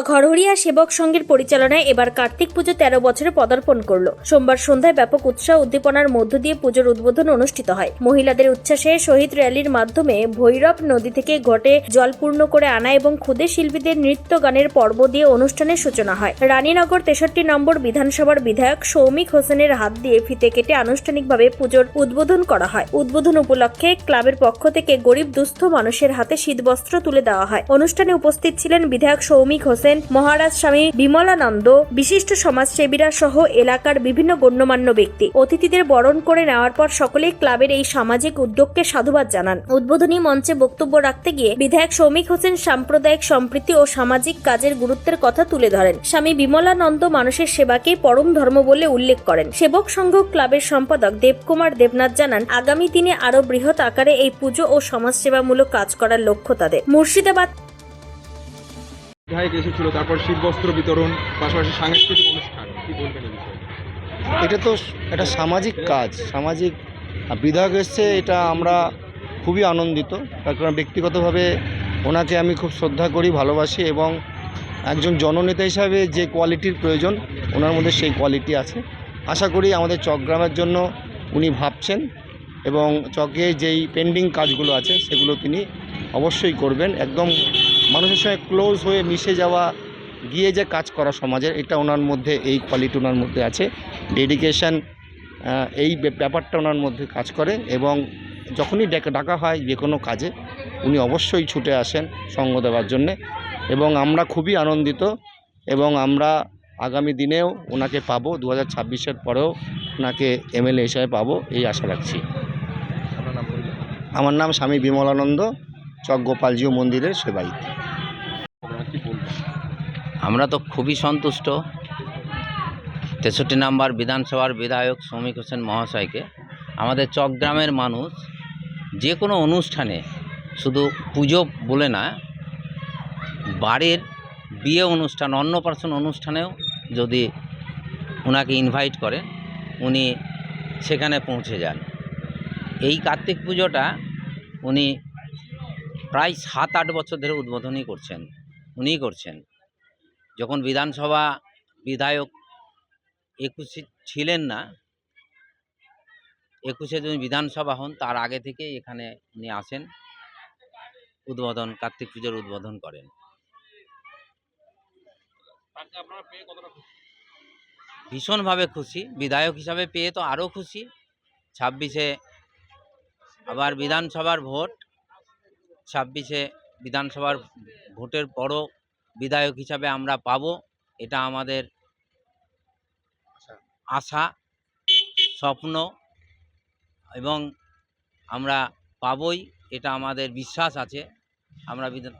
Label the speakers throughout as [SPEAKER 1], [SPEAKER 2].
[SPEAKER 1] ঘরহরিয়া সেবক সংঘের পরিচালনায় এবার কার্তিক পুজো তেরো বছরে পদার্পণ করল। সোমবার সন্ধ্যায় ব্যাপক উৎসাহ উদ্দীপনার মধ্য দিয়ে পুজোর উদ্বোধন অনুষ্ঠিত হয়। মহিলাদের উচ্ছ্বাসে শহীদ র্যালির মাধ্যমে ভৈরব নদী থেকে ঘটে জল পূর্ণ করে আনা এবং ক্ষুদে শিল্পীদের নৃত্য গানের পর্ব দিয়ে অনুষ্ঠানের সূচনা হয়। রানীনগর তেষট্টি নম্বর বিধানসভার বিধায়ক সৌমিক হোসেনের হাত দিয়ে ফিতে কেটে আনুষ্ঠানিকভাবে পুজোর উদ্বোধন করা হয়। উদ্বোধন উপলক্ষে ক্লাবের পক্ষ থেকে গরিব দুস্থ মানুষের হাতে শীতবস্ত্র তুলে দেওয়া হয়। অনুষ্ঠানে উপস্থিত ছিলেন বিধায়ক সৌমিক হোসেন। মহারাজ স্বামী বিমলানন্দ, বিশিষ্ট সমাজসেবীরা সহ এলাকার বিভিন্ন গণ্যমান্য ব্যক্তি। অতিথিদের বরণ করে নেওয়ার পর সকলেই ক্লাবের এই সামাজিক উদ্যোগকে সাধুবাদ জানান। উদ্বোধনী মঞ্চে বক্তব্য রাখতে গিয়ে বিধায়ক সৌমিক হোসেন সাম্প্রদায়িক সম্প্রীতি ও সামাজিক কাজের গুরুত্বের কথা তুলে ধরেন। স্বামী বিমলানন্দ মানুষের সেবাকেই পরম ধর্ম বলে উল্লেখ করেন। সেবক সংঘ ক্লাবের সম্পাদক দেবকুমার দেবনাথ জানান, আগামী দিনে আরও বৃহৎ আকারে এই পুজো ও সমাজসেবামূলক কাজ করার লক্ষ্য তাদের। মুর্শিদাবাদ
[SPEAKER 2] বিধায়ক এসেছিল, তারপর শীতবস্ত্র বিতরণ, পাশাপাশি সাংস্কৃতিক অনুষ্ঠান। কি বলবেন এই বিষয়ে?
[SPEAKER 3] এটা তো একটা সামাজিক কাজ, সামাজিক। বিধায়ক এসছে, এটা আমরা খুবই আনন্দিত কারণ ব্যক্তিগতভাবে ওনাকে আমি খুব শ্রদ্ধা করি, ভালোবাসি এবং একজন জননেতা হিসাবে যে কোয়ালিটির প্রয়োজন, ওনার মধ্যে সেই কোয়ালিটি আছে। আশা করি আমাদের চকগ্রামের জন্য উনি ভাবছেন এবং চকে যেই পেন্ডিং কাজগুলো আছে, সেগুলো তিনি অবশ্যই করবেন। একদম মানুষের সঙ্গে ক্লোজ হয়ে মিশে যাওয়া গিয়ে যে কাজ করা সমাজের এটা ওনার মধ্যে এই কোয়ালিটি ওনার মধ্যে আছে। ডেডিকেশন এই ব্যাপারটা ওনার মধ্যে কাজ করে এবং যখনই ডেকে- ডাকা হয় যে কোনো কাজে উনি অবশ্যই ছুটে আসেন সঙ্গ দেওয়ার জন্যে এবং আমরা খুবই আনন্দিত এবং আমরা আগামী দিনেও ওনাকে পাবো দু হাজার ছাব্বিশের পরেও ওনাকে এমএলএ হিসাবে পাবো এই আশা রাখছি। আমার নাম স্বামী বিমলানন্দ চক গোপালজিউ মন্দিরের সেবায়িত
[SPEAKER 4] আমরা তো খুবই সন্তুষ্ট। তেষট্টি নাম্বার বিধানসভার বিধায়ক শ্রমিক হোসেন মহাশয়কে। আমাদের চকগ্রামের মানুষ যে কোনো অনুষ্ঠানে শুধু পুজো বলে না, বাড়ির বিয়ে অনুষ্ঠান, অন্নপ্রাশন অনুষ্ঠানেও যদি ওনাকে ইনভাইট করে, উনি সেখানে পৌঁছে যান। এই কার্তিক পুজোটা উনি প্রায় সাত আট বছর ধরে উদ্বোধনই করছেন, উনিই করছেন। যখন বিধানসভা বিধায়ক একুশে ছিলেন না একুশে যখন বিধানসভা হন তার আগে থেকে এখানে উনি আসেন। উদ্বোধন কার্তিক পুজোর উদ্বোধন করেন। ভীষণভাবে খুশি। বিধায়ক হিসাবে পেয়ে তো আরও খুশি। ছাব্বিশে আবার বিধানসভার ভোট ছাব্বিশে বিধানসভার ভোটের পরও বিধায়ক হিসাবে আমরা পাবো। এটা আমাদের আশা। স্বপ্ন এবং আমরা পাবই এটা আমাদের বিশ্বাস আছে। আমরা বিধা-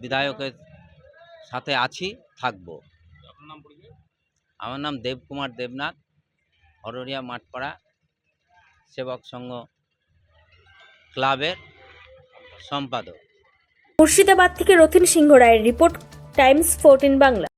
[SPEAKER 4] বিধায়কের সাথে আছি থাকব। আমার নাম দেবকুমার দেবনাথ হররিয়া মাঠপাড়া সেবক সংঘ ক্লাবের সম্পাদক।
[SPEAKER 1] মুর্শিদাবাদ থেকে রথিন সিংহ রায়ের রিপোর্ট টাইমস ফোরটিন বাংলা।